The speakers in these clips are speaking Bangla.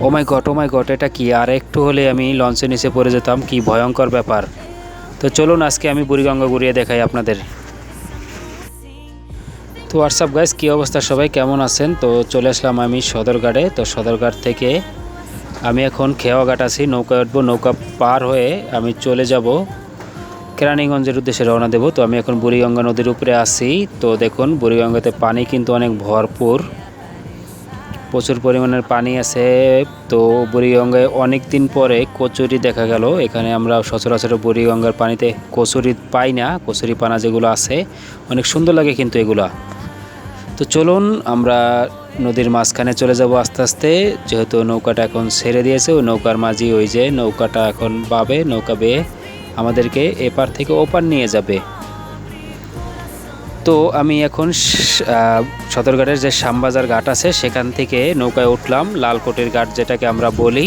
ও মাই গট ও মাই গট এটা কি? আর একটু হলে আমি লঞ্চে নিচে পড়ে যেতাম, কি ভয়ঙ্কর ব্যাপার। তো চলুন আজকে আমি বুড়িগঙ্গা ঘুরিয়ে দেখাই আপনাদের। তো হোয়াটসঅ্যাপ গাইস কী অবস্থা সবাই? কেমন আছেন? তো চলে আসলাম আমি সদরঘাটে। তো সদরঘাট থেকে আমি এখন খেওয়াঘাট আছি, নৌকা উঠবো, নৌকা পার হয়ে আমি চলে যাব কেরানীগঞ্জের উদ্দেশ্যে রওনা দেবো। তো আমি এখন বুড়িগঙ্গা নদীর উপরে আছি। তো দেখুন, বুড়িগঙ্গাতে পানি কিন্তু অনেক ভরপুর। প্রচুর পরিমাণের পানি আছে। তো বুড়িগঙ্গায় অনেক দিন পরে কচুরি দেখা গেল। এখানে আমরা সচরাচর বুড়িগঙ্গার পানিতে কচুরি পাই না। কচুরি পানা যেগুলো আছে, অনেক সুন্দর লাগে কিন্তু এগুলা। তো চলুন, আমরা নদীর মাঝখানে চলে যাব আস্তে আস্তে। যেহেতু নৌকাটা এখন ছেড়ে দিয়েছে ওই নৌকার মাঝি ওই যে নৌকাটা এখন পাবে নৌকা বেয়ে আমাদেরকে এপার থেকে ওপার নিয়ে যাবে। তো আমি এখন সদরঘাটের যে শ্যামবাজার ঘাট আছে, সেখান থেকে নৌকায় উঠলাম, লালকোটের ঘাট যেটাকে আমরা বলি।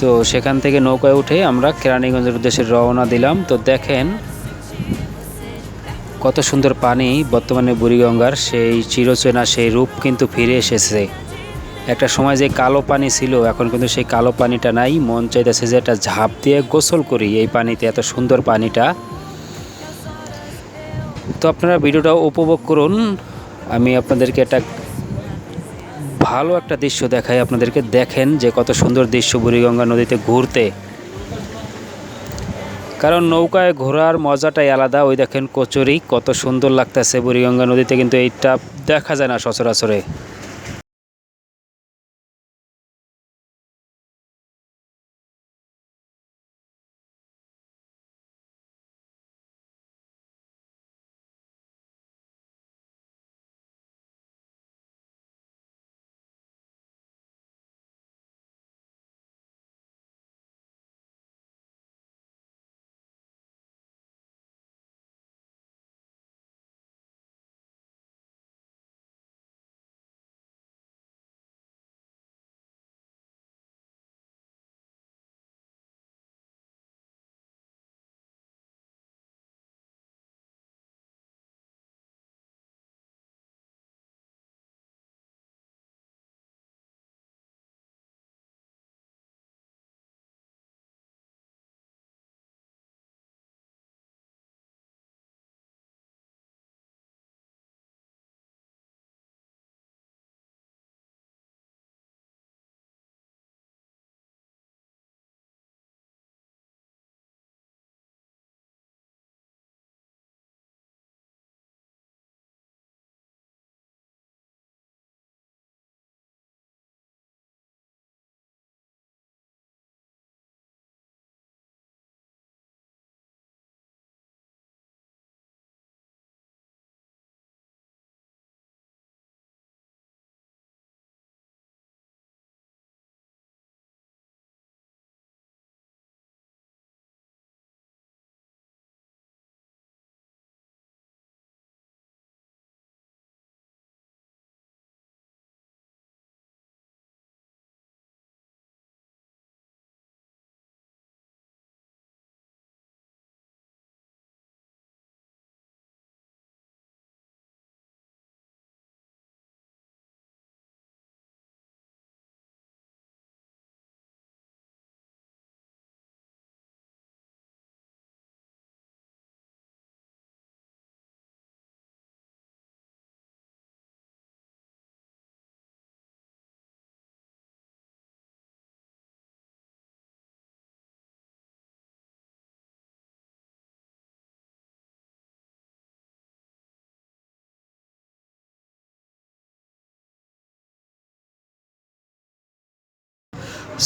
তো সেখান থেকে নৌকায় উঠে আমরা কেরানীগঞ্জের উদ্দেশ্যে রওনা দিলাম। তো দেখেন কত সুন্দর পানি বর্তমানে বুড়িগঙ্গার, সেই চিরচেনা, সেই রূপ কিন্তু ফিরে এসেছে। একটা সময় যে কালো পানি ছিল, এখন কিন্তু সেই কালো পানিটা নাই। মন চাইতেছে যে একটা ঝাঁপ দিয়ে গোসল করি এই পানিতে, এত সুন্দর পানিটা। তো আপনারা ভিডিওটা উপভোগ করুন। আমি আপনাদেরকে একটা ভালো একটা দৃশ্য দেখাই, আপনাদেরকে দেখেন যে কত সুন্দর দৃশ্য বুড়িগঙ্গা নদীতে ঘুরতে। কারণ নৌকায় ঘোরার মজাটাই আলাদা, ওই দেখেন কচুরি, কত সুন্দর লাগতেছে বুড়িগঙ্গা নদীতে, কিন্তু এইটা দেখা যায় না সচরাচরে।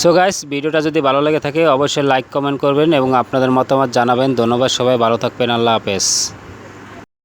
সো গাইস ভিডিওটা যদি ভালো লেগে থাকে, অবশ্যই লাইক কমেন্ট করবেন এবং আপনাদের মতামত জানাবেন। ধন্যবাদ সবাই, ভালো থাকবেন, আল্লাহ হাফেজ।